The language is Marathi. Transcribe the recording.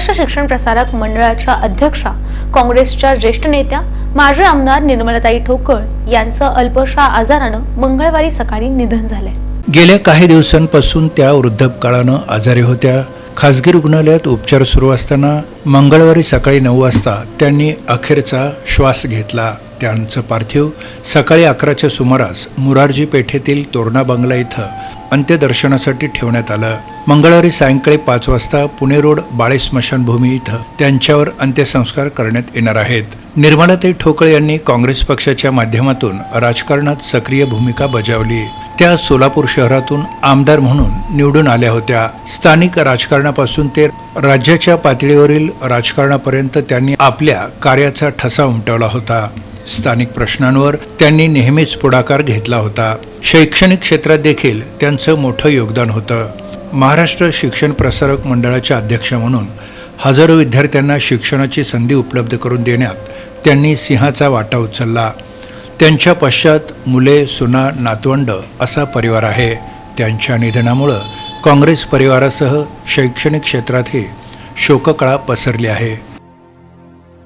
महाराष्ट्र शिक्षण प्रसारक मंडळाच्या अध्यक्षा काँग्रेसच्या ज्येष्ठ नेत्या माजी आमदार निर्मलताई ठोकळ यांचं अल्पशा आजारानं मंगळवारी सकाळी निधन झालंय. गेल्या काही दिवसांपासून त्या वृद्धपकाळानं आजारी होत्या. खासगी रुग्णालयात उपचार सुरू असताना मंगळवारी सकाळी नऊ वाजता त्यांनी अखेरचा श्वास घेतला. त्यांचं पार्थिव सकाळी अकराच्या सुमारास मुरारजी पेठेतील तोरणा बंगला इथं अंत्यदर्शनासाठी ठेवण्यात आलं. मंगळवारी सायंकाळी पाच वाजता पुणे रोड बाळे स्मशानभूमी इथं त्यांच्यावर अंत्यसंस्कार करण्यात येणार आहेत. निर्मलाताई ठोकळे यांनी काँग्रेस पक्षाच्या माध्यमातून राजकारणात सक्रिय भूमिका बजावली. त्या सोलापूर शहरातून आमदार म्हणून निवडून आल्या होत्या. स्थानिक राजकारणापासून ते राज्याच्या पातळीवरील राजकारणापर्यंत त्यांनी आपल्या कार्याचा ठसा उमटवला होता. स्थानिक प्रश्नांवर त्यांनी नेहमीच पुढाकार घेतला होता. शैक्षणिक क्षेत्रात देखील त्यांचं मोठं योगदान होतं. महाराष्ट्र शिक्षण प्रसारक मंडळाच्या अध्यक्ष म्हणून हजारो विद्यार्थ्यांना शिक्षणाची संधी उपलब्ध करून देण्यात त्यांनी सिंहाचा वाटा उचलला. त्यांच्या पश्चात मुले सुना नातवंड असा परिवार आहे. त्यांच्या निधनामुळं काँग्रेस परिवारासह शैक्षणिक क्षेत्रातही शोककळा पसरली आहे.